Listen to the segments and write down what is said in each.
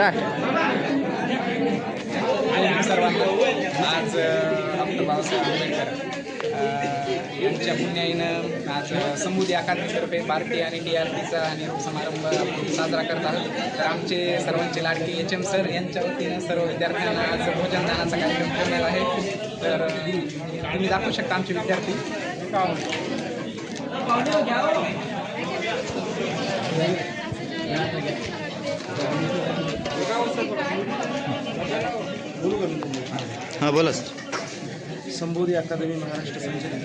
Start सर्वांना आज doctor Babasaheb Ambedkar यांच्या पुण्याईनं आज समुदी अकादमीतर्फे भारतीय आणि डी आर टीचा निरोप समारंभ साजरा करत आहोत तर आमचे सर्वांचे लाडके एच एम सर यांच्या वतीनं सर्व विद्यार्थ्यांना आज भोजनदानाचा कार्यक्रम करण्यात आहे तर तुम्ही दाखवू शकता आमचे विद्यार्थी हां बोला संबोधी अकादमी महाराष्ट्र संचलित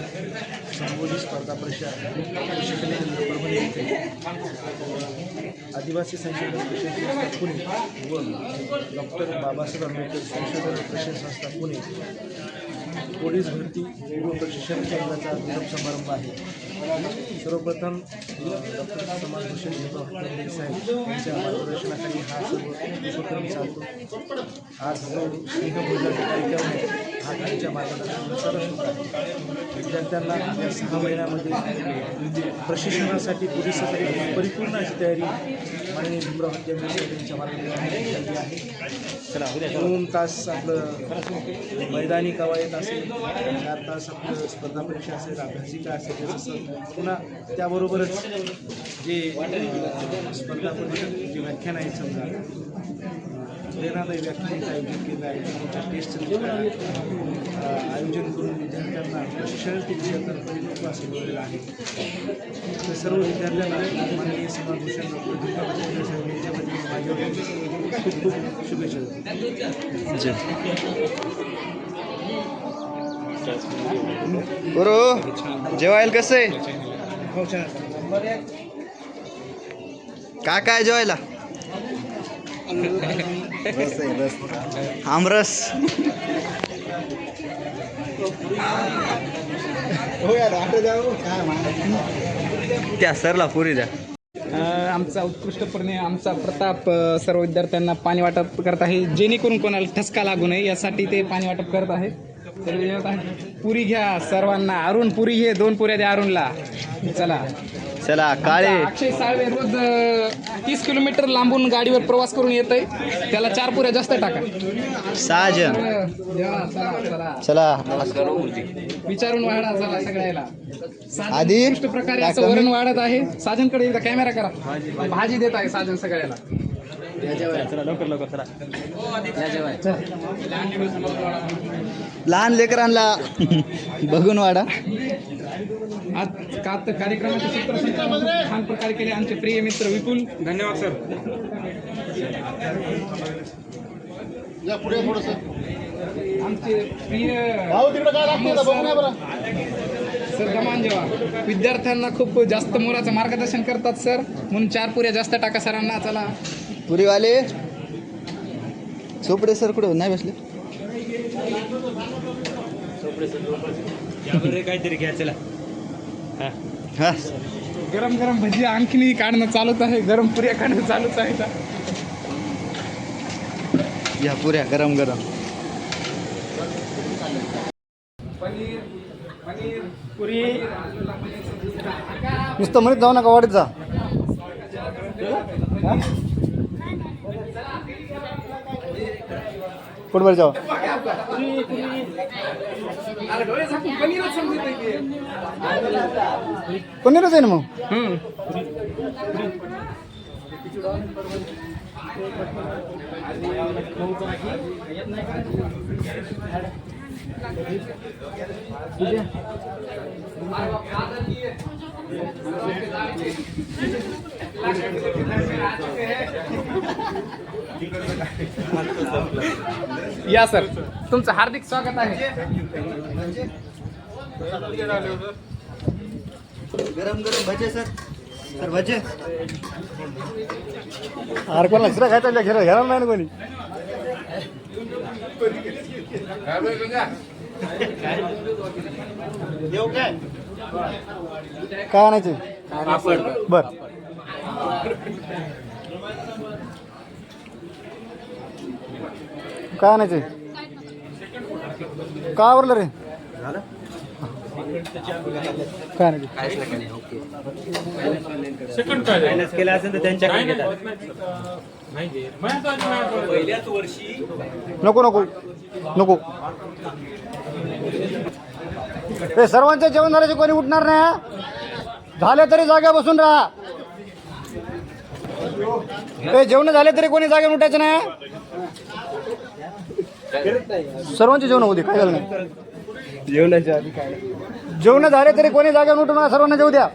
संबोधी स्पर्धा परीक्षा परभणी येथे आदिवासी संशोधन प्रशिक्षण संस्था पुणे व डॉक्टर बाबासाहेब आंबेडकर संशोधन परिषद संस्था पुणे पोलीस भरती व प्रशिक्षण केंद्राचा निरोप समारंभ आहे. सर्वप्रथम डॉक्टर समाजभूषण विभाग साहेब यांच्या मार्गदर्शनाखाली हा सर्व उपक्रम चालतो. आज जो स्नेहभोजन कार्यक्रम हा त्यांच्या मार्गदर्शनानुसार विद्यार्थ्यांना या सहा महिन्यामध्ये प्रशिक्षणासाठी पोलिसासाठी परिपूर्ण अशी तयारी माननीय भीमराव हत्या यांच्या मार्गदर्शनाखाली केली आहे. दोन तास आपलं मैदानी कवायत असेल चार तास आपलं स्पर्धा परीक्षा असेल अभ्यासिका असेल तसं पुन्हा त्याबरोबरच जे स्पर्धा परीक्षा जे व्याख्यान आहे समजा अं, प्रेरणादायी व्याख्यानाचं आयोजन केलं आहे त्यांच्या टेस्टचं आयोजन करून विद्यार्थ्यांना प्रशिक्षण विषयातर्फे असे मिळालेलं आहे. तर सर्व विद्यार्थ्यांना माननीय समाजभूषण डॉक्टर भीमराव आंबेडकर साहेब यांच्या वतीने माझ्या खूप खूप शुभेच्छा बरो गुरु जेवायला कसं आहे? काय काय जेवायला? आमरस. त्या सरला पुरी द्या. आमचा उत्कृष्टपणे आमचा प्रताप सर्व विद्यार्थ्यांना पाणी वाटप करत आहे. जेणेकरून कोणाला ठसका लागू नये यासाठी ते पाणी वाटप करत आहे. पुरी घ्या सर्वांना. अरुण पुरी घे. दोन पुऱ्या द्या अरुणला. चला. चला काळे. अक्षय साळवे रोज तीस किलोमीटर लांबून गाडीवर प्रवास करून येत आहे त्याला चार पुऱ्या जास्त टाका. सहाजन देवा, चला चला. चला. विचारून वाढा चला सगळ्याला. साजन आधी उत्कृष्ट प्रकारे असं वरण वाढत आहे. साजनकडे एकदा कॅमेरा करा. भाजी देत आहे साजन सगळ्याला. लहान लेकरांना बघून वाडा आज का तर कार्यक्रमाचे सूत्रसंचालन छान प्रकारे केले आमचे प्रिय मित्र विपुल. धन्यवाद सर. आमचे प्रिय सर दमान जेव्हा विद्यार्थ्यांना खूप जास्त मोलाचं मार्गदर्शन करतात सर. म्हणून चार पुऱ्या जास्त टाका सरांना. चला. पुरीवाले. चोपडे सर कुठे नाही बसले. काहीतरी घ्या चला हा. गरम गरम भजी आणखीनही काढणं चालूच आहे. गरम पुऱ्या काढणं चालूच आहे. या पुऱ्या गरम गरम. पनीर पनीर पुरी. नुसतं म्हणत जाऊ नका वाढत जा. कुठवर जाऊ अरे डोळे झाकून पनीरच आहे ना मग हम्म. या सर. तुमचं हार्दिक स्वागत आहे. गरम गरम भजे सर. सर भजे. अरे कोणाला दुसरा खायचा घ्या घेणार नाही ना कोणी? काय? आणायचे बर. काय आणायचे का आवरलं रे? काय नाही नको नको. नको. हे सर्वांचं जेवण झाल्याचे कोणी उठणार नाही हा? झाले तरी जाग्या बसून राहा. हे जेवण झाले तरी कोणी जागेवर उठायचं नाही हा? सर्वांचे जेवण होते काय झालं नाही. जेवणाच्या आधी काय? जेवण झाले तरी कोणी जागेवर उठू नका सर्वांना जेऊ द्या.